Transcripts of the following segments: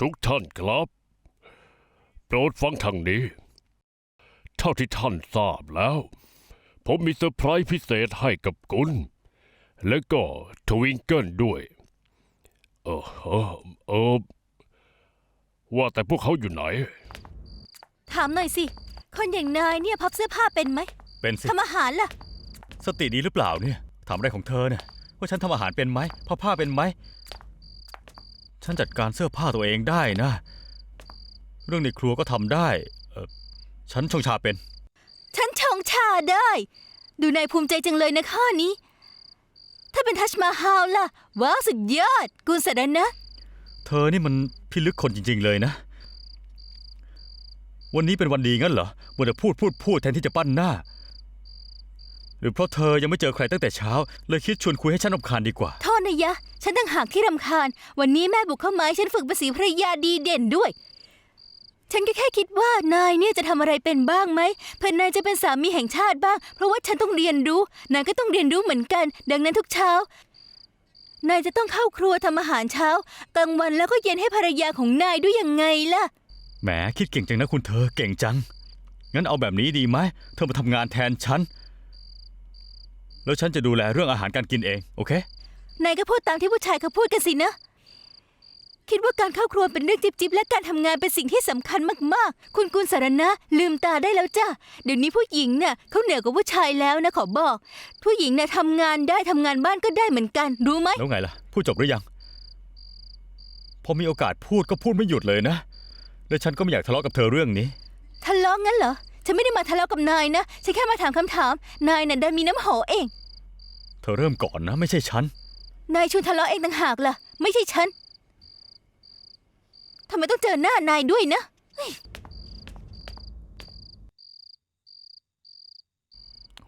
ทุกท่านครับ โปรดฟังทางนี้ เท่าที่ท่านทราบแล้ว ผมมีเซอร์ไพรส์พิเศษให้กับคุณ และก็ทวิงเกิลด้วยเออเออเออว่าแต่พวกเขาอยู่ไหน ถามหน่อยสิ คนอย่างนายเนี่ยพับเสื้อผ้าเป็นไหมเป็นสิ ทำอาหารล่ะ สติดีหรือเปล่าเนี่ย ถามอะไรของเธอเนี่ยว่าฉันทำอาหารเป็นไหมผ้าผ้าเป็นไหม ฉันจัดการเสื้อผ้าตัวเองได้นะ เรื่องในครัวก็ทำได้เออฉันชงชาเป็น ฉันชงชาได้ ดูนายภูมิใจจังเลยนะข้อนี้ ถ้าเป็นทัชมาฮาลล่ะ ว้าวสุดยอด กุลสดนะ เธอนี่มันพิลึกคนจริง ๆ เลยนะ วันนี้เป็นวันดีงั้นเหรอมัวแต่พูดพูดพูดแทนที่จะปั้นหน้า หรือเพราะเธอยังไม่เจอใครตั้งแต่เช้า เลยคิดชวนคุยให้ฉันรำคาญดีกว่าโท ษนะยะ ฉันตั้งหากที่รำคาญ วันนี้แม่บุกเข้ามาให้ฉันฝึกภาษีภรรยาดีเด่นด้วย ฉันก็แค่คิดว่านายเนี่ยจะทำอะไรเป็นบ้างไหมเพื่อนนายจะเป็นสามีแห่งชาติบ้าง เพราะว่าฉันต้องเรียนรู้ นายก็ต้องเรียนรู้เหมือนกัน ดังนั้นทุกเช้า นายจะต้องเข้าครัวทำอาหารเช้า กลางวันแล้วก็เย็นให้ภรรยาของนายด้วยยังไงล่ะ แหมคิดเก่งจังนะคุณเธอเก่งจัง งั้นเอาแบบนี้ดีไหมเธอมาทำงานแทนฉัน แล้วฉันจะดูแลเรื่องอาหารการกินเอง โอเค นายก็พูดตามที่ผู้ชายเขาพูดกันสินะ คิดว่าการเข้าครัวเป็นเรื่องจิบๆ และการทำงานเป็นสิ่งที่สำคัญมากๆ คุณกุลสารณะลืมตาได้แล้วจ้ะ เดี๋ยวนี้ผู้หญิงน่ะเขาเหนือกว่าผู้ชายแล้วนะขอบอก ผู้หญิงน่ะทำงานได้ทำงานบ้านก็ได้เหมือนกัน รู้ไหม แล้วไงล่ะ พูดจบหรือยัง พอมีโอกาสพูดก็พูดไม่หยุดเลยนะ และฉันก็ไม่อยากทะเลาะกับเธอเรื่องนี้ ทะเลาะงั้นเหรอ ฉันไม่ได้มาทะเลาะกับนายนะ ฉันแค่มาถามคำถาม นายน่ะดันมีน้ำโหเอง เธอเริ่มก่อนนะ ไม่ใช่ฉัน นายชวนทะเลาะเองต่างหากล่ะ ไม่ใช่ฉัน ทำไมต้องเจอหน้านายด้วยนะ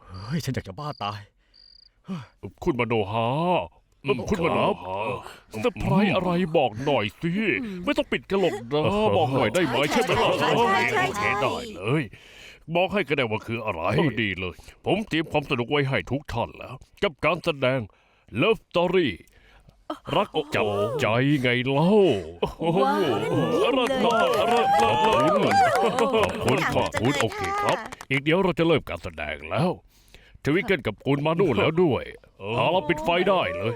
เฮ้ย ฉันอยากจะบ้าตาย คุณมโนฮาเอ่อคุณมโนฮาเซอร์ไพรส์อะไรบอกหน่อยสิ ไม่ต้องปิดกระหลกนะบอกหน่อยได้ไหมใช่ไหมล่ะใช่ใช่ใช่ใช่ โอเคได้เลย บอกให้ก็ได้ว่าคืออะไรดีเลย ผมเตรียมความสนุกไว้ให้ทุกท่านแล้ว กับการแสดง Love Story รักจับใจไงเล่าว้าวเยี่ยมเลยรักรักรักรักรักคุณขอบคุณโอเคครับ อีกเดี๋ยวเราจะเริ่มการแสดงแล้วทวิกเกิลกับคุณมานู่นแล้วด้วยเอาเราปิดไฟได้เลย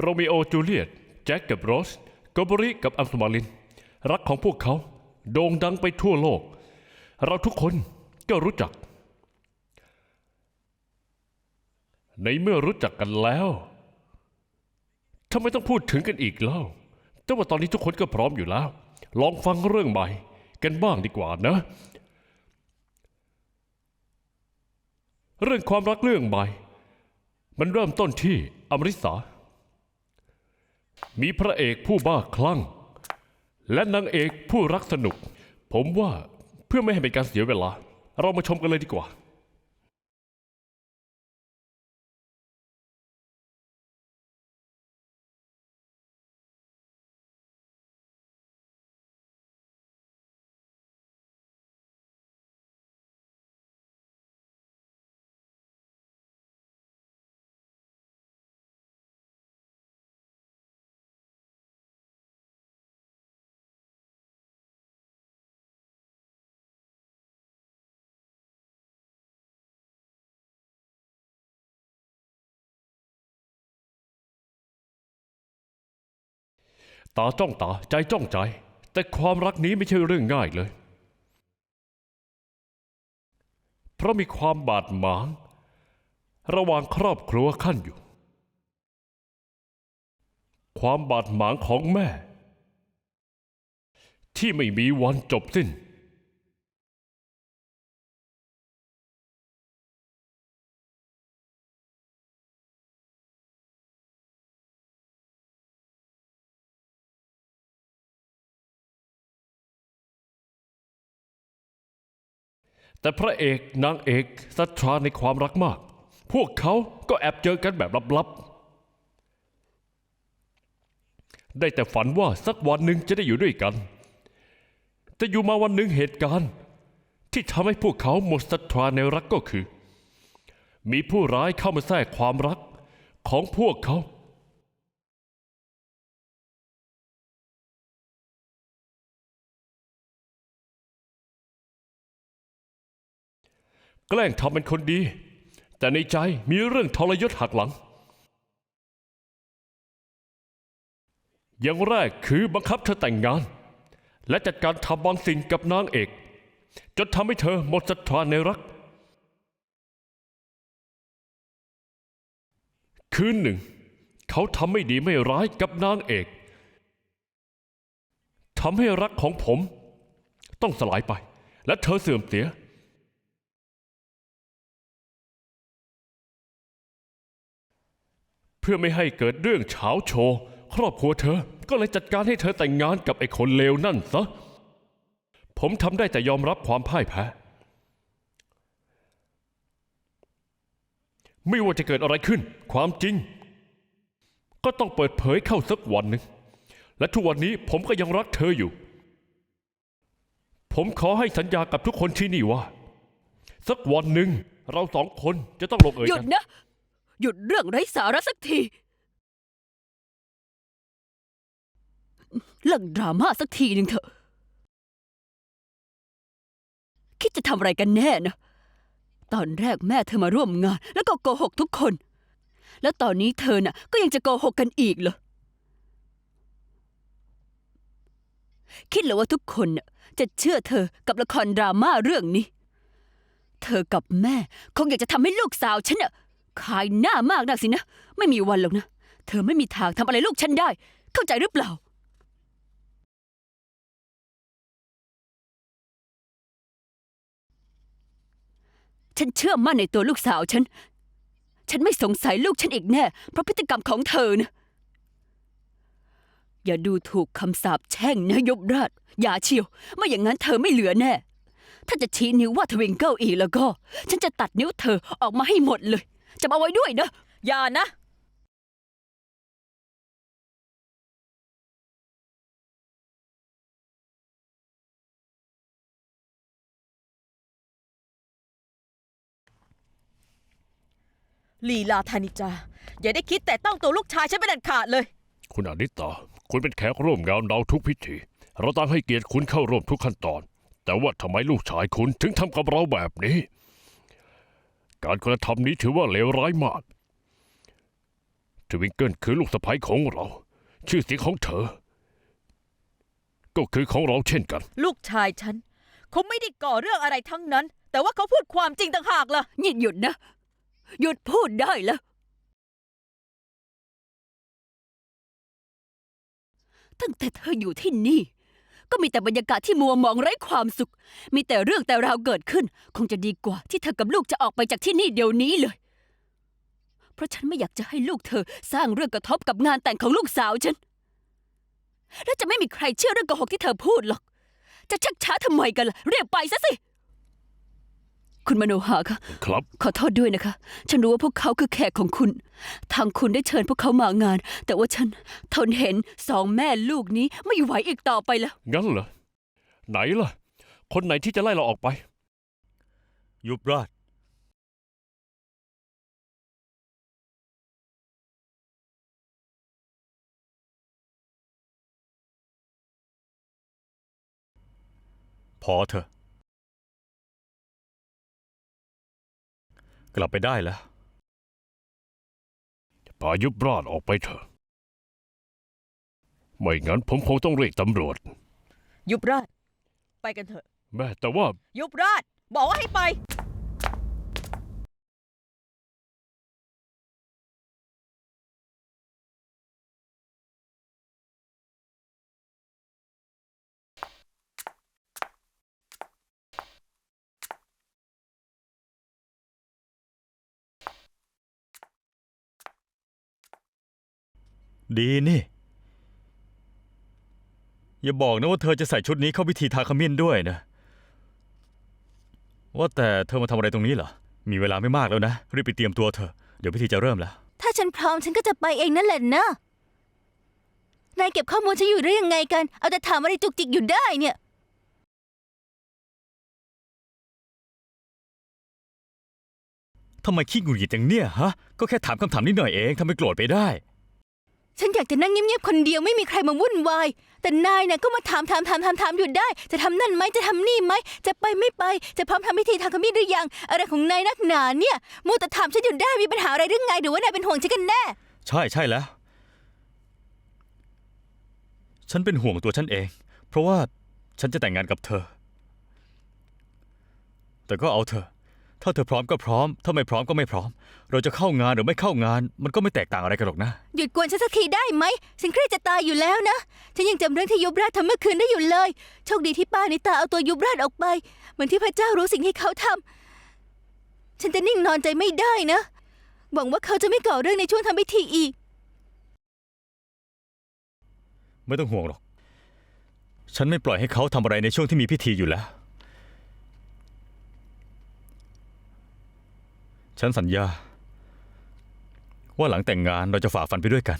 โรมิโอจูเลียตแจ็คกับโรสกโบริกับอัลสมาลิน รักของพวกเขาโด่งดังไปทั่วโลก เราทุกคนก็รู้จัก ในเมื่อรู้จักกันแล้วทำไมต้องพูดถึงกันอีกเล่า แต่ว่าตอนนี้ทุกคนก็พร้อมอยู่แล้ว ลองฟังเรื่องใหม่กันบ้างดีกว่านะ เรื่องความรักเรื่องใหม่ มันเริ่มต้นที่อมริสา มีพระเอกผู้บ้าคลั่ง และนางเอกผู้รักสนุก ผมว่าเพื่อไม่ให้เป็นการเสียเวลา เรามาชมกันเลยดีกว่า ตาจ้องตาใจจ้องใจ แต่ความรักนี้ไม่ใช่เรื่องง่ายเลย เพราะมีความบาดหมาง ระหว่างครอบครัวขั้นอยู่ ความบาดหมางของแม่ ที่ไม่มีวันจบสิ้น แต่พระเอกนางเอกศรัทธาในความรักมาก พวกเขาก็แอบเจอกันแบบลับๆ ได้แต่ฝันว่าสักวันหนึ่งจะได้อยู่ด้วยกัน แต่อยู่มาวันหนึ่งเหตุการณ์ ที่ทำให้พวกเขาหมดศรัทธาในรักก็คือ มีผู้ร้ายเข้ามาแทรกความรักของพวกเขา แกล้งทำเป็นคนดี แต่ในใจมีเรื่องทรยศหักหลัง อย่างแรกคือบังคับเธอแต่งงาน และจัดการทำบางสิ่งกับนางเอก จนทำให้เธอหมดศรัทธาในรัก คืนหนึ่ง เขาทำไม่ดีไม่ร้ายกับนางเอกทำให้รักของผม ต้องสลายไป และเธอเสื่อมเสีย พื่อไม่ให้เกิดเรื่องเฉาโชว์ ครอบครัวเธอก็เลยจัดการให้เธอแต่งงานกับไอ้คนเลวนั่นซะ ผมทำได้แต่ยอมรับความพ่ายแพ้ ไม่ว่าจะเกิดอะไรขึ้น ความจริง ก็ต้องเปิดเผยเข้าสักวันหนึ่ง และทุกวันนี้ผมก็ยังรักเธออยู่ ผมขอให้สัญญากับทุกคนที่นี่ว่า สักวันหนึ่งเราสองคนจะต้องลงเอยหยุกัดนนะ หยุดเรื่องไร้สาระสักที เลิกดราม่าสักทีหนึ่งเถอะ คิดจะทำอะไรกันแน่นะ ตอนแรกแม่เธอมาร่วมงาน แล้วก็โกหกทุกคน แล้วตอนนี้เธอน่ะ ก็ยังจะโกหกกันอีกเหรอ คิดเหรอว่าทุกคนน่ะจะเชื่อเธอกับละครดราม่าเรื่องนี้ เธอกับแม่ คงอยากจะทำให้ลูกสาวฉันน่ะ ขายหน้ามากนักสินะ ไม่มีวันหรอกนะ เธอไม่มีทางทำอะไรลูกฉันได้ เข้าใจหรือเปล่า ฉันเชื่อมั่นในตัวลูกสาวฉัน ฉันไม่สงสัยลูกฉันอีกแน่ เพราะพฤติกรรมของเธอนะ อย่าดูถูกคำสาปแช่งนะยบราช อย่าเชียว ไม่อย่างนั้นเธอไม่เหลือแน่ ถ้าจะชี้นิ้วว่าทวิงเกิลอีกแล้วก็ ฉันจะตัดนิ้วเธอออกมาให้หมดเลย จำเอาไว้ด้วยนะ อย่านะ ลีลาธานิจา อย่าได้คิดแต่ต้องตัวลูกชายฉันเป็นอันขาดเลย คุณอนิตา คุณเป็นแขกร่วมงานเราทุกพิธี เราต่างให้เกียรติคุณเข้าร่วมทุกขั้นตอน แต่ว่าทำไมลูกชายคุณถึงทำกับเราแบบนี้ การกระทำนี้ถือว่าเลวร้ายมากทวิงเกิลคือลูกสะใภ้ของเรา ชื่อเสียงของเธอ ก็คือของเราเช่นกัน ลูกชายฉันเขาไม่ได้ก่อเรื่องอะไรทั้งนั้น แต่ว่าเขาพูดความจริงต่างหากล่ะหยุดหยุดนะ หยุดพูดได้แล้ว ตั้งแต่เธออยู่ที่นี่ ก็มีแต่บรรยากาศที่มัวหมองไร้ความสุข มีแต่เรื่องแต่ราวเกิดขึ้น คงจะดีกว่าที่เธอกับลูกจะออกไปจากที่นี่เดี๋ยวนี้เลย เพราะฉันไม่อยากจะให้ลูกเธอสร้างเรื่องกระทบกับงานแต่งของลูกสาวฉัน และจะไม่มีใครเชื่อเรื่องโกหกที่เธอพูดหรอก จะชักช้าทำไมกันล่ะเรียกไปซะสิ คุณมโนหาคะครับ ขอโทษด้วยนะคะ ฉันรู้ว่าพวกเขาคือแขกของคุณ ทางคุณได้เชิญพวกเขามางาน แต่ว่าฉันทนเห็นสองแม่ลูกนี้ไม่ไหวอีกต่อไปแล้ว งั้นเหรอ ไหนล่ะ คนไหนที่จะไล่เราออกไป ยุบราช พอเถอะ กลับไปได้แล้วพายุบราชออกไปเถอะ ไม่งั้นผมคงต้องเรียกตำรวจ ยุบราชไปกันเถอะ แม่แต่ว่า ยุบราชบอกว่าให้ไป ดีนี่ อย่าบอกนะว่าเธอจะใส่ชุดนี้เข้าพิธีทาขมิ้นด้วยนะ ว่าแต่เธอมาทำอะไรตรงนี้เหรอ มีเวลาไม่มากแล้วนะ รีบไปเตรียมตัวเถอะเดี๋ยวพิธีจะเริ่มแล้ว ถ้าฉันพร้อมฉันก็จะไปเองนั่นแหละนะ นายเก็บข้อมูลฉันอยู่ได้ยังไงกัน เอาแต่ถามอะไรจุกจิกอยู่ได้เนี่ย ทำไมขี้หงุดหงิดอย่างเนี้ยฮะ ก็แค่ถามคำถามนิดหน่อยเองทำไมโกรธไปได้ ฉันอยากจะนั่งเงียบๆคนเดียวไม่มีใครมาวุ่นวาย แต่นายเนี่ยก็มาถามถามถามถามถามอยู่ได้ จะทำนั่นไหมจะทำนี่ไหม จะไปไม่ไป จะพร้อมทำพิธีทางขมิ้นหรือยัง อะไรของนายนักหนาเนี่ยมัวแต่ถามฉันอยู่ได้มีปัญหาอะไรหรือไงหรือว่านายเป็นห่วงฉันกันแน่ ใช่ใช่แล้ว ฉันเป็นห่วงตัวฉันเอง เพราะว่าฉันจะแต่งงานกับเธอ แต่ก็เอาเถอะ ถ้าเธอพร้อมก็พร้อม ถ้าไม่พร้อมก็ไม่พร้อม เราจะเข้างานหรือไม่เข้างาน มันก็ไม่แตกต่างอะไรกันหรอกนะ หยุดกวนฉันสักทีได้ไหม ฉันเครียดจะตายอยู่แล้วนะ ฉันยังจำเรื่องที่ยุบราชทำเมื่อคืนได้อยู่เลย โชคดีที่ป้านิตาเอาตัวยุบราชออกไป เหมือนที่พระเจ้ารู้สิ่งที่เขาทำ ฉันจะนิ่งนอนใจไม่ได้นะ หวังว่าเขาจะไม่ก่อเรื่องในช่วงทำพิธีอีก ไม่ต้องห่วงหรอก ฉันไม่ปล่อยให้เขาทำอะไรในช่วงที่มีพิธีอยู่แล้ว ฉันสัญญา ว่าหลังแต่งงานเราจะฝ่าฟันไปด้วยกัน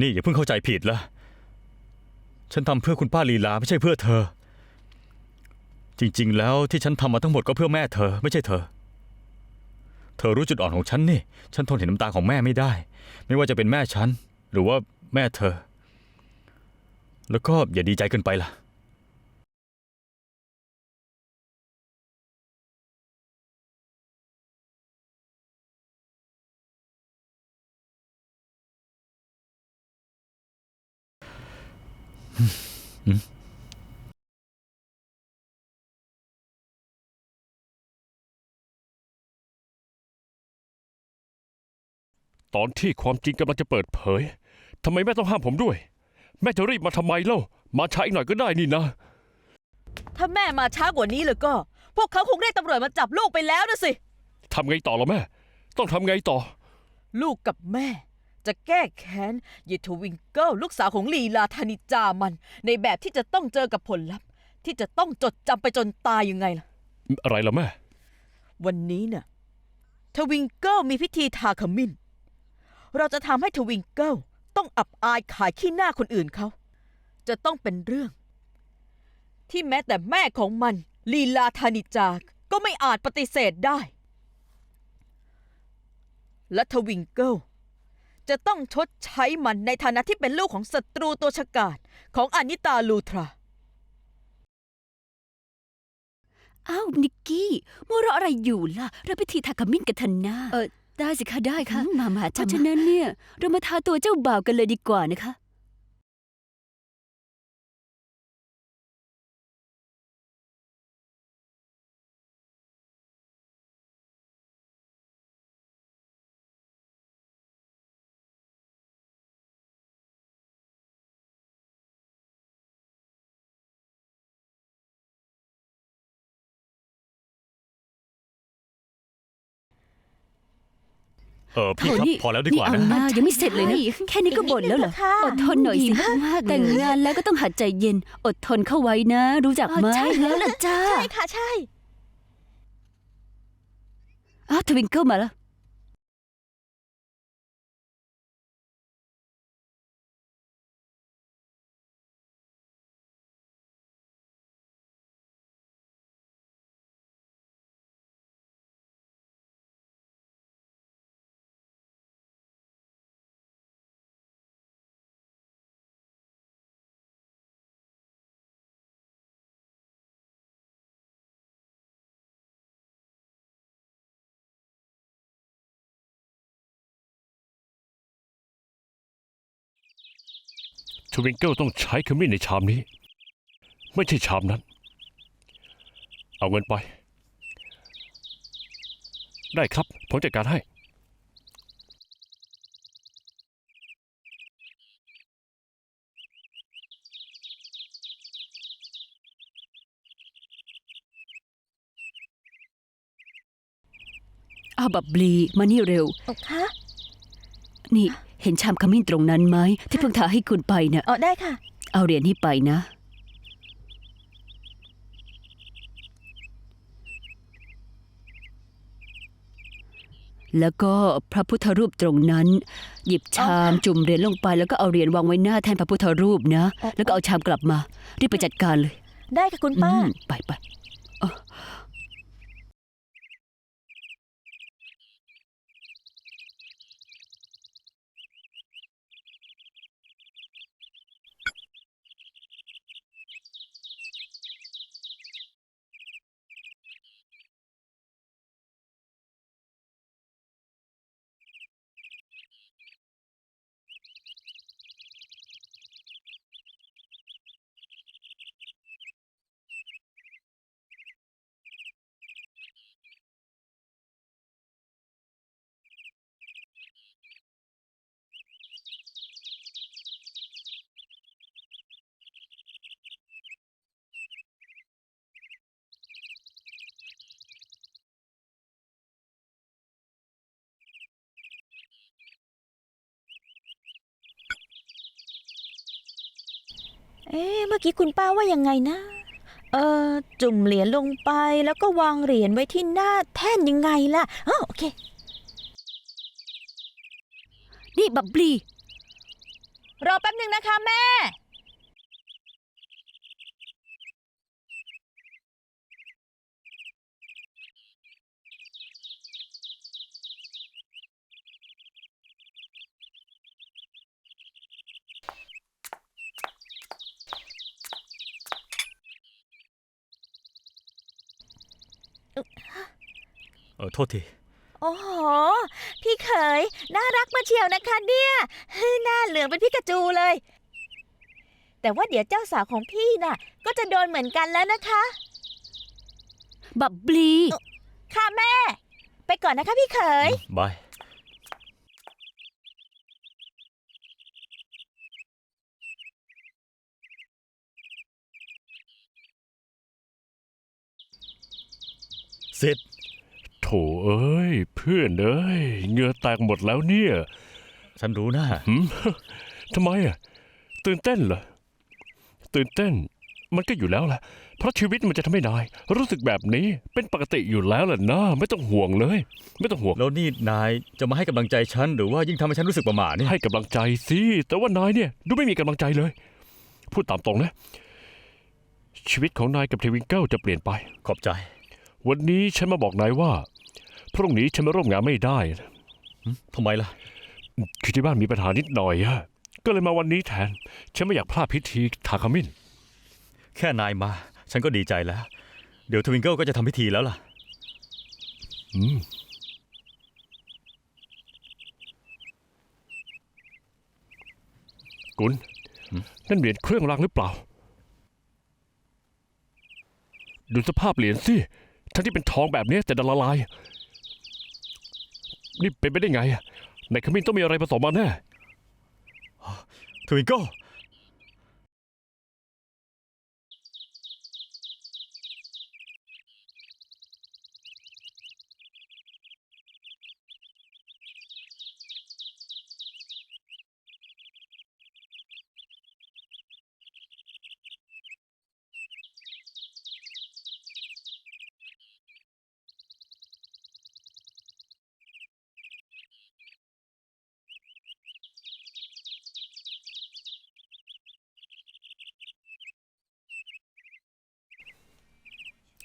นี่อย่าเพิ่งเข้าใจผิดละฉันทำเพื่อคุณป้าลีลาไม่ใช่เพื่อเธอ จริง ๆ แล้วที่ฉันทำมาทั้งหมดก็เพื่อแม่เธอ ไม่ใช่เธอ เธอรู้จุดอ่อนของฉันนี่ ฉันทนเห็นน้ำตาของแม่ไม่ได้ ไม่ว่าจะเป็นแม่ฉัน หรือว่าแม่เธอ แล้วก็อย่าดีใจเกินไปล่ะ ตอนที่ความจริงกำลังจะเปิดเผย ทำไมแม่ต้องห้ามผมด้วย แม่จะรีบมาทำไมเล่า มาช้าอีกหน่อยก็ได้นี่นะ ถ้าแม่มาช้ากว่านี้เลยก็ พวกเขาคงได้ตำรวจมาจับลูกไปแล้วนะสิ ทำไงต่อล่ะแม่ ต้องทำไงต่อ ลูกกับแม่ จะแก้แค้นยีทวิงเกิลลูกสาวของลีลาธานิจามัน ในแบบที่จะต้องเจอกับผลลัพธ์ ที่จะต้องจดจำไปจนตายยังไงล่ะ อะไรล่ะแม่ วันนี้น่ะทวิงเกิลมีพิธีทาขมิ้น เราจะทำให้ทวิงเกิลต้องอับอายขายขี้หน้าคนอื่นเขา จะต้องเป็นเรื่อง ที่แม้แต่แม่ของมันลีลาธานิจากก็ไม่อาจปฏิเสธได้ และทวิงเกิล จะต้องชดใช้มันในฐานะที่เป็นลูกของศัตรูตัวฉกาจของอนิตาลูทรา อ้าวนิกกี้มัวเราะอะไรอยู่ล่ะ เราไปทีทาขมิ้นกันเถอะนะเออได้สิคะได้ค่ะอืมมามาเพราะฉะนั้นเนี่ย เรามาทาตัวเจ้าบ่าวกันเลยดีกว่านะคะ เออพี่ครับโนี่ พอแล้วดีกว่านี่นะเอาหน้ายังไม่เสร็จเลยนะ แค่นี้ก็บ่นแล้วเหรอ อดทนหน่อยสิแต่งงานแล้วก็ต้องหัดใจเย็น อดทนเข้าไว้นะ รู้จักไหมใช่แล้วล่ะจ้าใช่ค่ะ ใช่ อ้าวทวิงเกิลมาแล้ว ทวิงเกิลต้องใช้ขมิ้นในชามนี้ ไม่ใช่ชามนั้น เอาเงินไป ได้ครับ ผมจัดการให้อ้าวบับบีมานี่เร็วเอาค่ะนี่ เห็นชามขมิ้นตรงนั้นไหมที่เพิ่งทาให้คุณไปเนะ่ะอ๋อได้ค่ะ เอาเหรียญนี้ไปนะ แล้วก็พระพุทธรูปตรงนั้น หยิบชามจุ่มเหรียญลงไป แล้วก็เอาเหรียญวางไว้หน้าแทนพระพุทธรูปนะ แล้วก็เอาชามกลับมารีบไปจัดการเลย ได้ค่ะคุณป้าไปไปอะเมื่อกี้คุณป้าว่ายังไงนะ เออจุ่มเหรียญลงไปแล้วก็วางเหรียญไว้ที่หน้าแท่นยังไงล่ะอ๋อโอเค นี่บับบี้รอแป๊บหนึ่งนะคะแม่ ษที โอ้โห พี่เขย น่ารักมาเชียวนะคะเนี่ยเฮ้ยหน้าเหลืองเป็นพี่กระจูเลย แต่ว่าเดี๋ยวเจ้าสาวของพี่น่ะ ก็จะโดนเหมือนกันแล้วนะคะ บับบี้ค่ะแม่ ไปก่อนนะคะพี่เขย บาย เสร็จโถเอ้ย เพื่อนเอ้ยเหงื่อแตกหมดแล้วเนี่ยฉันรู้นะหืมทำไมอะ ตื่นเต้นเหรอ ตื่นเต้น มันก็อยู่แล้วแหละเพราะชีวิตมันจะทำให้นาย รู้สึกแบบนี้เป็นปกติอยู่แล้วล่ะนะไม่ต้องห่วงเลย ไม่ต้องห่วง แล้วนี่นายจะมาให้กำลังใจฉันหรือว่ายิ่งทำให้ฉันรู้สึกประหม่าเนี่ยให้กำลังใจสิแต่ว่านายเนี่ยดูไม่มีกำลังใจเลย พูดตามตรงนะ ชีวิตของนายกับเทวิงเกิลจะเปลี่ยนไป ขอบใจ วันนี้ฉันมาบอกนายว่า พรุ่งนี้ฉันมาร่วมงานไม่ได้นะทำไมล่ะ คือที่บ้านมีปัญหานิดหน่อยอะก็เลยมาวันนี้แทน ฉันไม่อยากพลาดพิธีทาคามินแค่นายมา ฉันก็ดีใจแล้ว เดี๋ยวทวิงเกิลก็จะทำพิธีแล้วล่ะ อืม กุลหืมนั่นเหรียญเครื่องรางหรือเปล่า ดูสภาพเหรียญสิ ทั้งที่เป็นทองแบบนี้แต่ดันละลาย นี่เป็นไปได้ไงอะในขมิ้นต้องมีอะไรผสมมาแน่ทวิงเกิล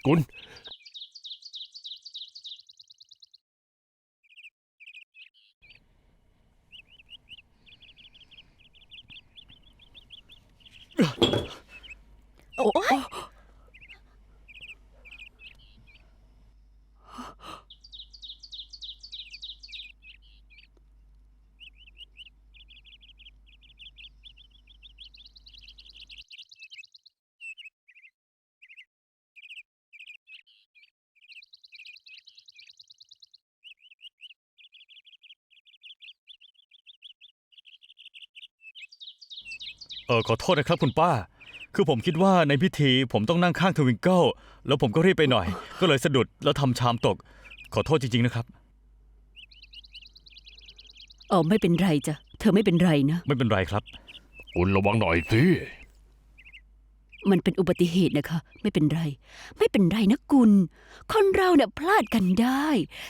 กุล ออขอโทษนะครับคุณป้า คือผมคิดว่าในพิธีผมต้องนั่งข้างทวิงเกิลแล้วผมก็รีบไปหน่อย ก็เลยสะดุดแล้วทำชามตก ขอโทษจริงๆนะครับ อ๋อไม่เป็นไรจ้ะ เธอไม่เป็นไรนะ ไม่เป็นไรครับกุลระวังหน่อยสิ มันเป็นอุบัติเหตุนะคะ ไม่เป็นไร ไม่เป็นไรนะกุลคนเราเนี่ยพลาดกันได้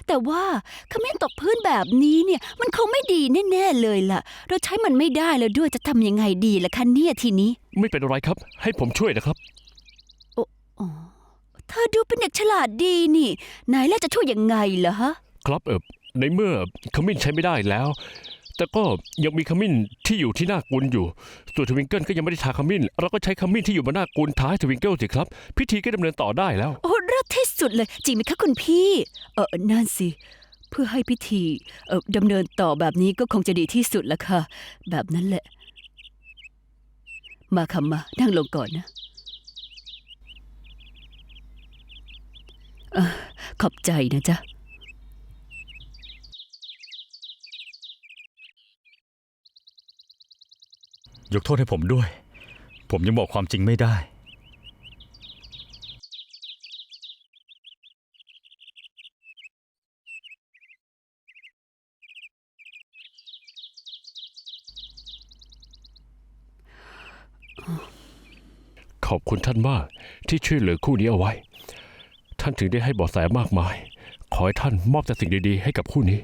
แต่ว่าขมิ้นตกพื้นแบบนี้เนี่ย มันคงไม่ดีแน่ๆเลยล่ะ เราใช้มันไม่ได้แล้วด้วยจะทำยังไงดีล่ะคะเนี่ยทีนี้ ไม่เป็นไรครับ ให้ผมช่วยนะครับอ๋อเธอดูเป็นเด็กฉลาดดีนี่ไหนแล้วจะช่วยยังไงเหรอฮะ ครับเออในเมื่อขมิ้นใช้ไม่ได้แล้ว แต่ก็ยังมีขมิ้นที่อยู่ที่หน้ากุลอยู่ ส่วนทวิงเกิลก็ยังไม่ได้ทาขมิ้น เราก็ใช้ขมิ้นที่อยู่บนหน้ากุลทาให้ทวิงเกิลสิครับ พิธีก็ดำเนินต่อได้แล้ว โอ้เลิศที่สุดเลย จริงไหมคะคุณพี่ เออนั่นสิ เพื่อให้พิธีเออดำเนินต่อแบบนี้ก็คงจะดีที่สุดละค่ะ แบบนั้นแหละ มาคำมานั่งลงก่อนนะขอบใจนะจ๊ะ ยกโทษให้ผมด้วย ผมยังบอกความจริงไม่ได้ ขอบคุณท่านมากที่ช่วยเหลือคู่นี้เอาไว้ ท่านถึงได้ให้เบาะแสมากมาย ขอให้ท่านมอบแต่สิ่งดีๆ ให้กับคู่นี้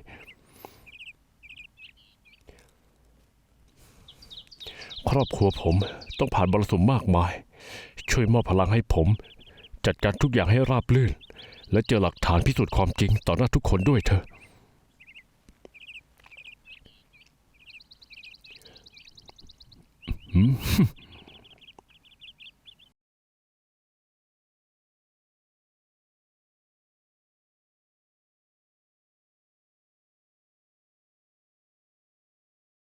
ครอบครัวผมต้องผ่านบรสุมมากมาย ช่วยมอบพลังให้ผม จัดการทุกอย่างให้ราบรื่น และเจอหลักฐานพิสูจน์ความจริงต่อหน้าทุกคนด้วยเถอะอืม